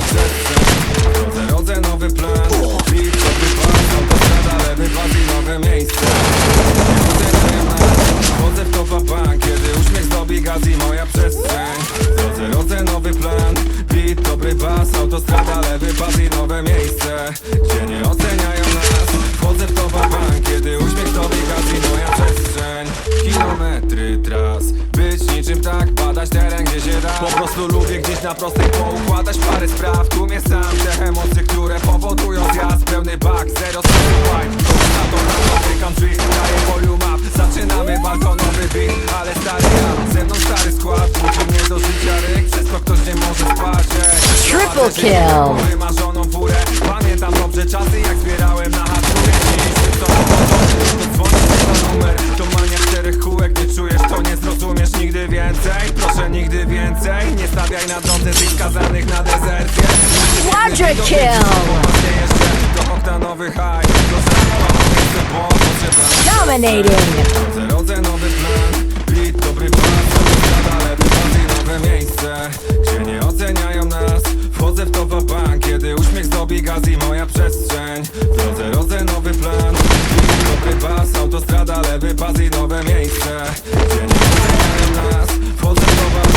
serce rodzę nowy plan. Klip, nowy plan, autostrada, lewy pas nowe miejsce. Wchodzę w topa bank, kiedy uśmiech zdobi gaz i moja przestrzeń. Drodze rodzę nowy plan. Beat, dobry bas, autostrada, lewy nowe miejsce. Gdzie nie oceniają nas. Wchodzę w topa bank, kiedy uśmiech zdobi gaz i moja przestrzeń. Kilometry tras. Być niczym tak, padać teren gdzie się Po prostu lubię gdzieś na prostej poukładać pary kill. Wymarzoną furę. Pamiętam dobrze czasy jak zbierałem na to dzwonisz na numer To mania czterech kółek, nie czujesz to nie zrozumiesz nigdy więcej. Proszę nigdy więcej. Nie stawiaj na drodze tych skazanych na dezercję Quadra kill. Do high Dominating. Rodzę nowy plan Beat, dobry pas, autostrada, lewy pas i nowe miejsce Gdzie nie oceniają nas Wchodzę w to bank Kiedy uśmiech zdobi gaz i moja przestrzeń. W drodze rodzę nowy plan. Dobry pas, autostrada, lewy pas i nowe miejsce. Oceniają nas Wchodzę to bank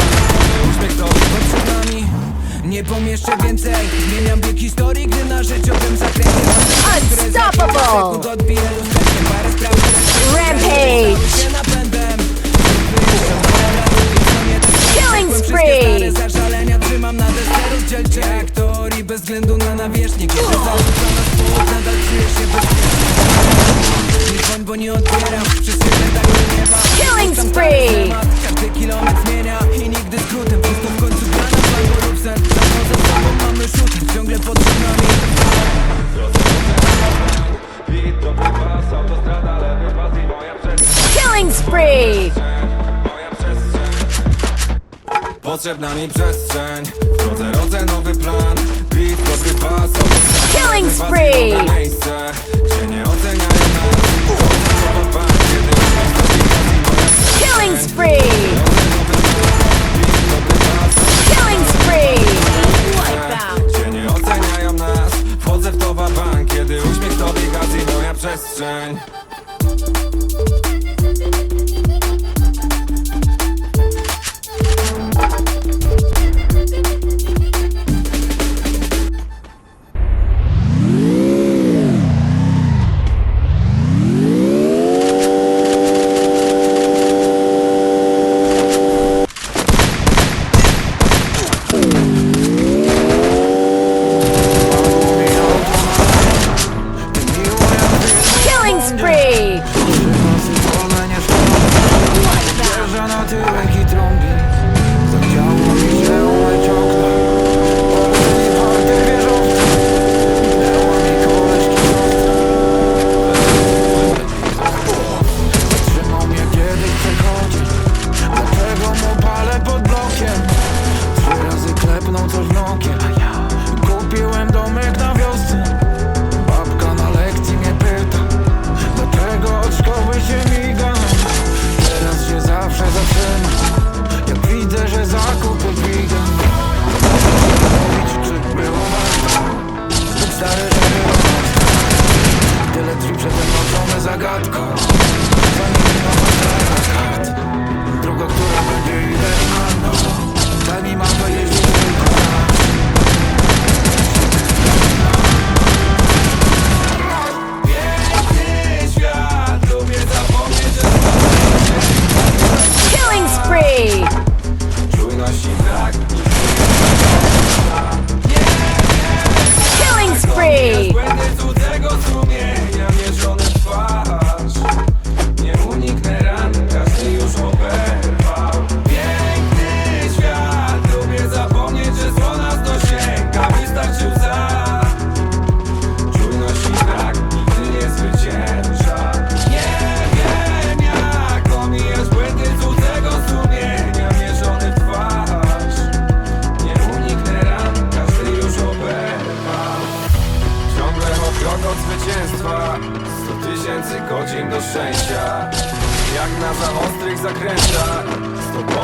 uśmiech zdobi przed nami. Nie pomieszczę więcej. Zmieniam bieg historii, gdy na życiowym zakręcie Unstoppable. Względu na nawierzchnię Kiedy zarzucona spód nadal czuję się bezpiecznie. Nie dzwoń, bo nie odbieram Wszyscy pytają nieba Killing spree. Każdy kilometr zmienia I nigdy skrótem. Wszystko w końcu gra na albo lub sen Samo ze sobą mamy shooting Ciągle pod nami Killing spree. Potrzebna mi przestrzeń. W drodze rodzę nowy plan Killing spree! Killing spree! Killing spree! Oceniają nas, wchodzę w to kiedy uśmiech to biega moja przestrzeń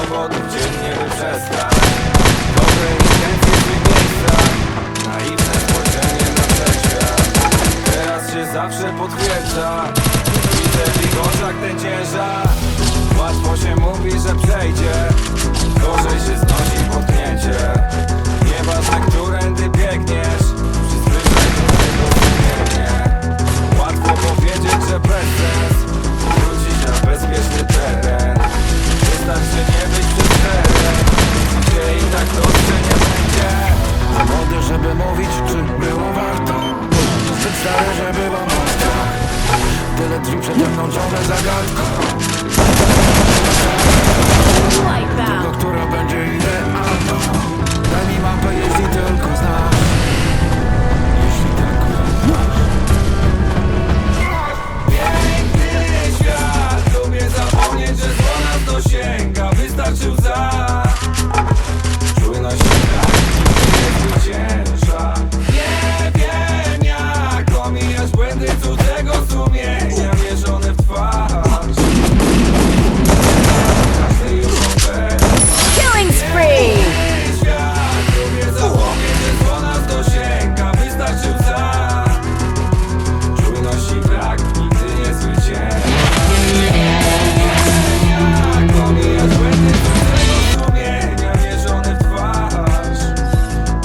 powodów dziennie by przestać Dobre intencje w tych miejscach Naiwne spojrzenie na wszechświat Teraz się zawsze potwierdza. Widzę w ich ten ciężar. Łatwo się mówi, że przejdzie.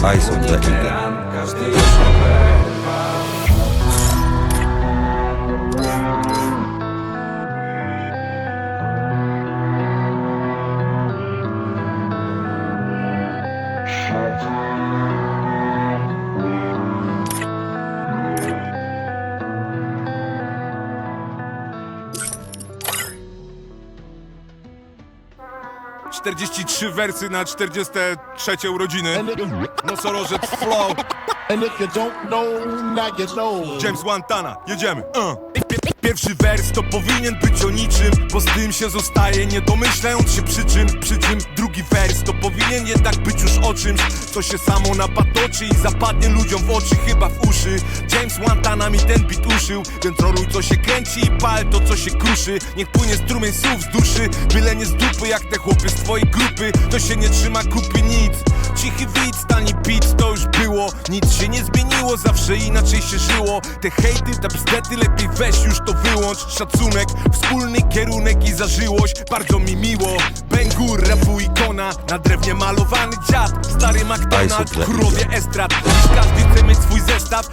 Eyes on the eagle. 43 wersy na 43 urodziny. Nosorożec flow. James Wantana, jedziemy. Uh. Pierwszy wers to powinien być o niczym, bo z tym się zostaje, nie domyślając się przyczyn. Przy czym drugi wers to powinien jednak być już o czymś, co się samo napatoczy i zapadnie ludziom w oczy, chyba w uszy. James Wantana mi ten beat uszył, więc roruj co się kręci i pal to co się kruszy. Niech płynie strumień słów z duszy, byle nie z dupy jak te chłopy z twojej grupy. To się nie trzyma kupy nic. Cichy widz, tani beat, to już było Nic się nie zmieniło, zawsze inaczej się żyło Te hejty, te bzdety, lepiej weź już to wyłącz Szacunek, wspólny kierunek i zażyłość. Bardzo mi miło. Bengur, rapu ikona. Na drewnie malowany dziad. Stary McDonald, królowie estrad Dziś każdy chce mieć swój zestaw